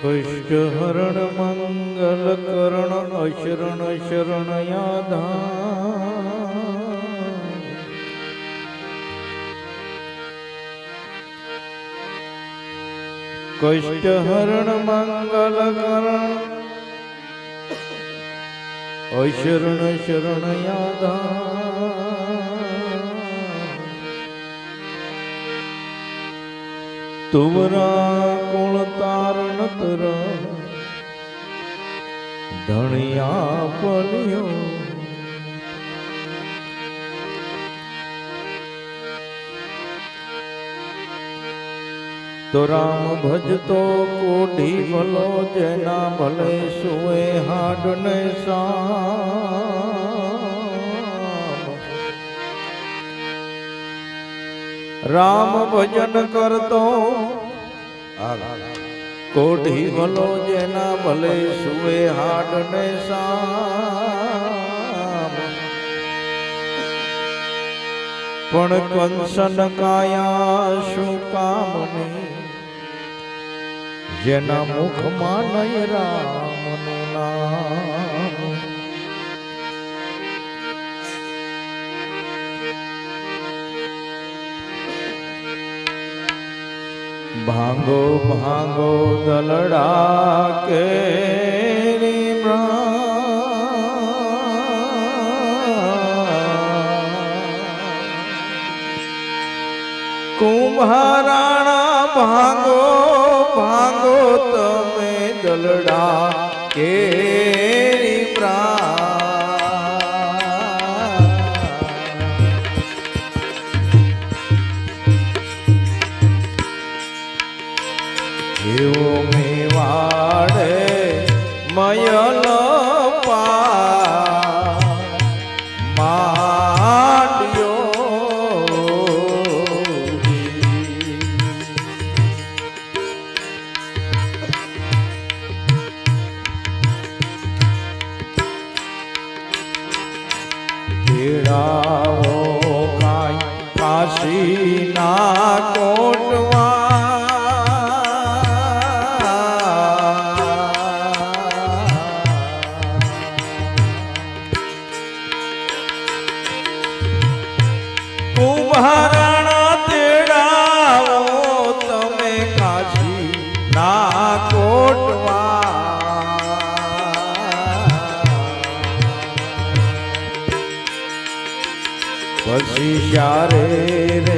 कुष्ठहरण मङ्गलकरण अशरण शरणयाधा কৈষ্টহরণ মঙ্গল করণ ঐশ্বরণ শরণ তোমরা কোণ তার। নতর ধনিয়া পলিও તો રામ ભજતો કોઢી ભલો જેના ભલે સુએ હાડ ને રામ ભજન કરતો કોઢી ભલો જેના ભલે સુએ હાડ ને પણ કંસન કાયા શું કામની જેના મુખમાં નહીં રામનું નામ. ભાંગો ભાંગો દલડા કે કુંભારાણા ભાંગો દલડા કે એવો મેવાડે મયલ यारे रे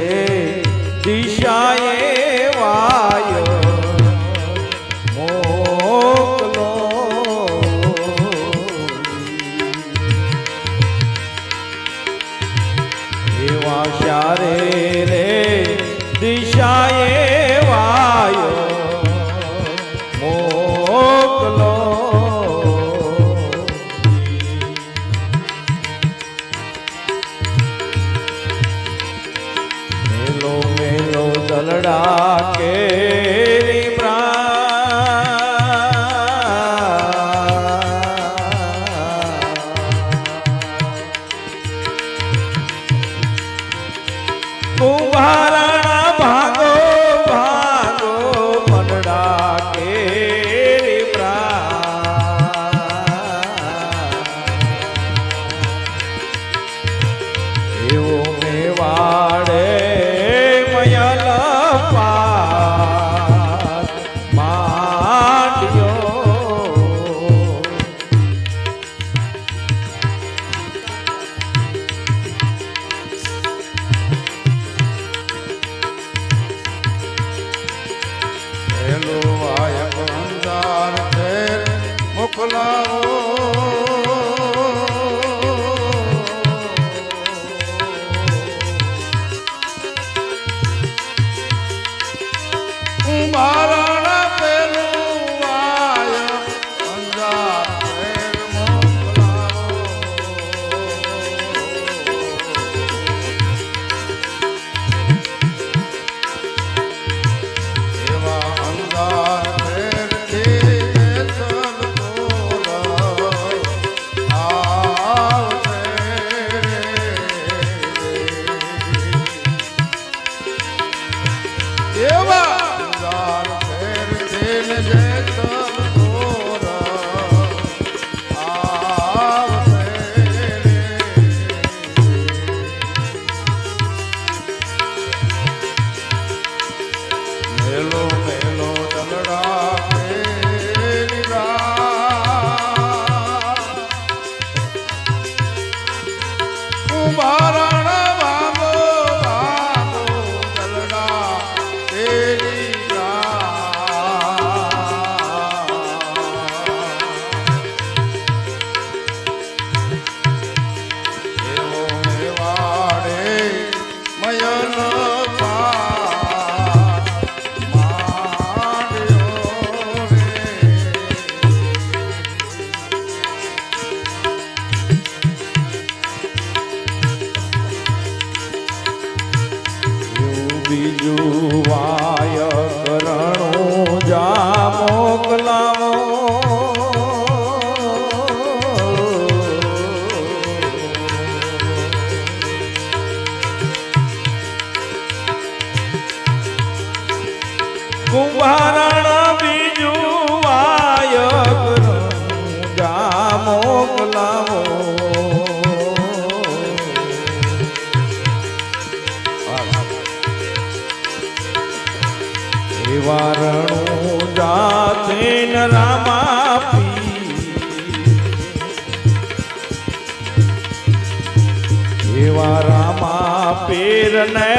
એવા રામા પીર ને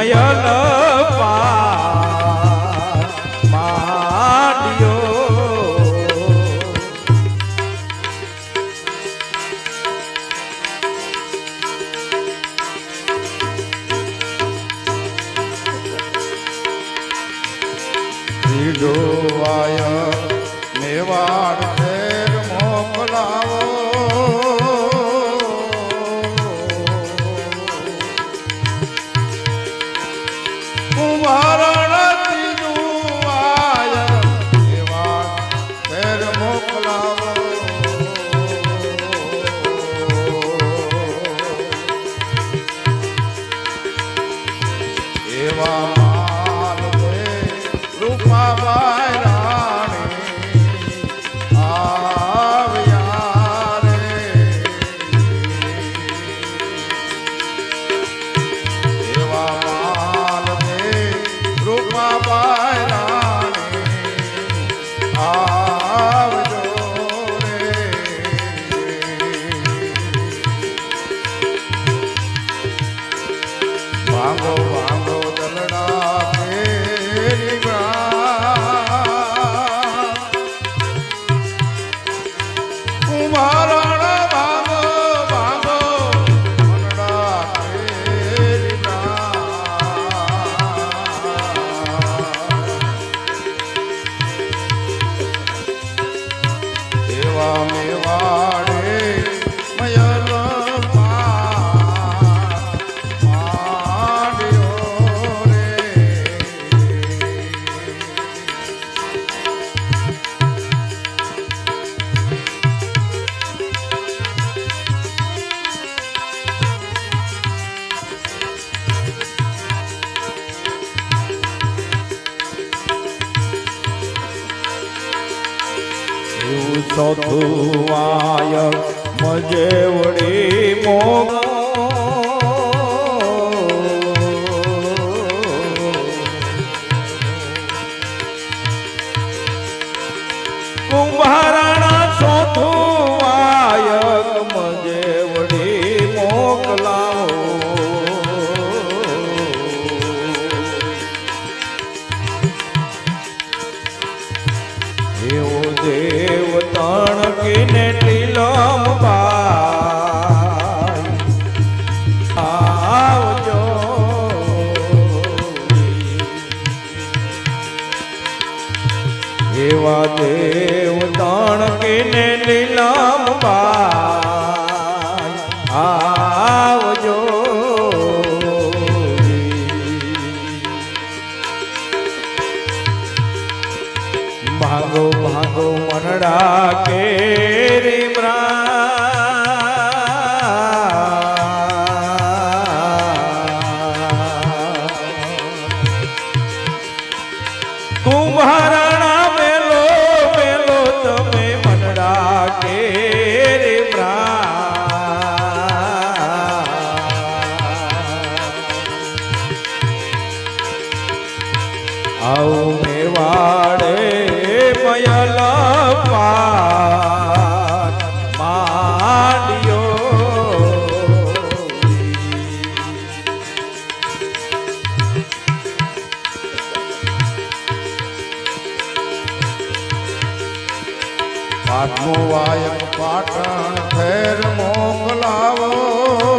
নয়ন પાઠવો વાયક પાટણ ખેર મોકલાવો.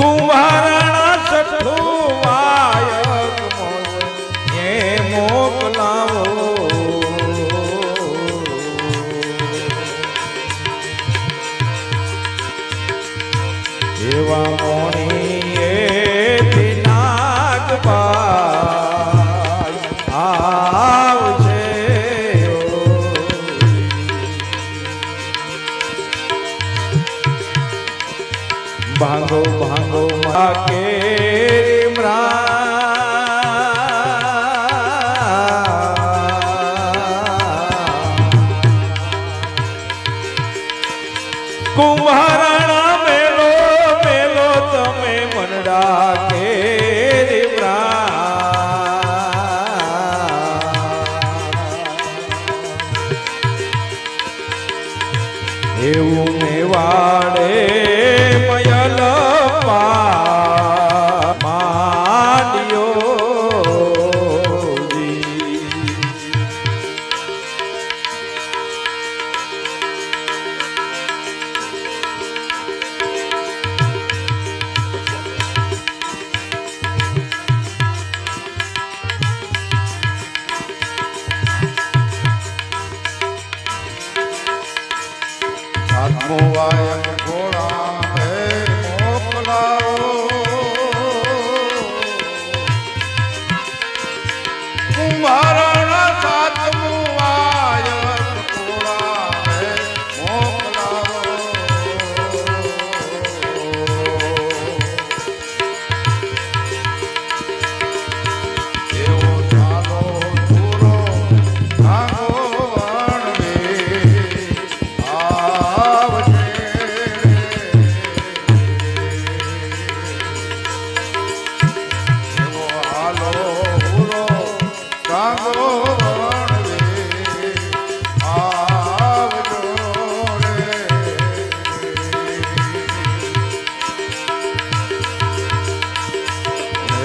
তোমার કુંભારણા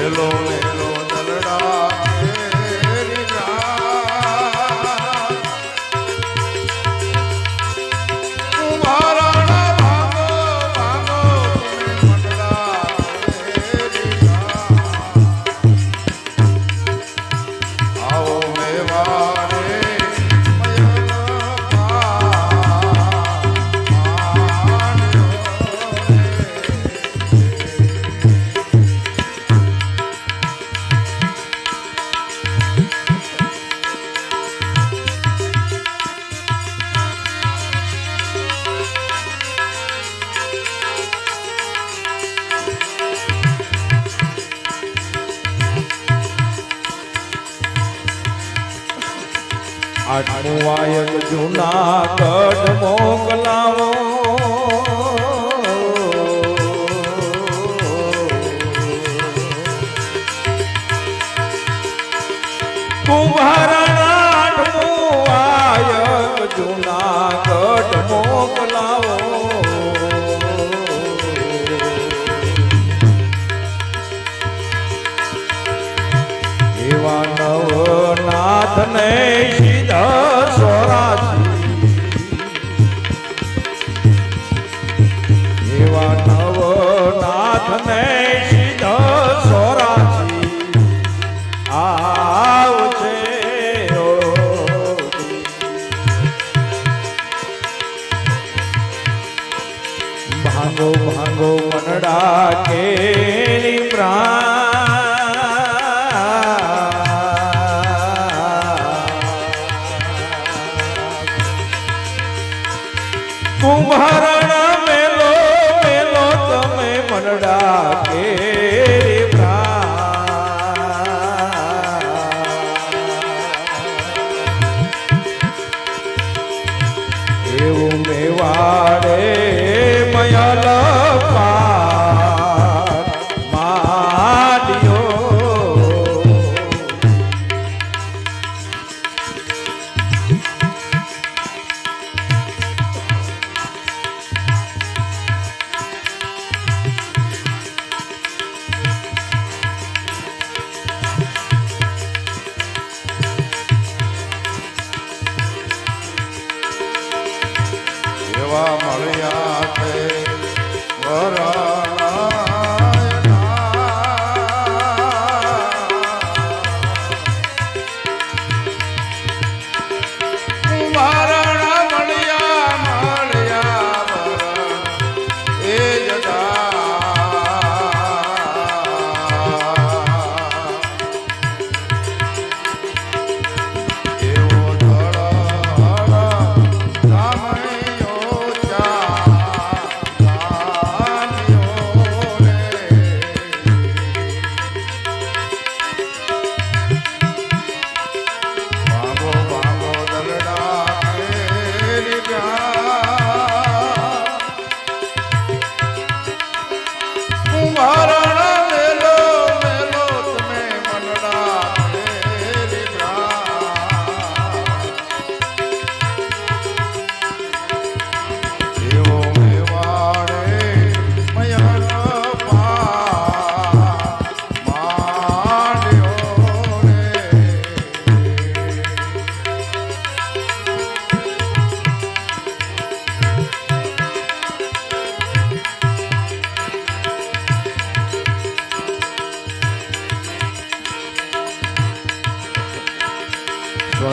alone આઠમું જુનાગઢ મોકલાવો. કુંભાર કેરી કુંભારણ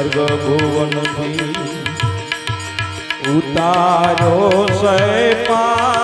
સ્વર્ગ ભુવન ઉતારો કુંભારાણા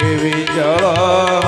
એવી જળ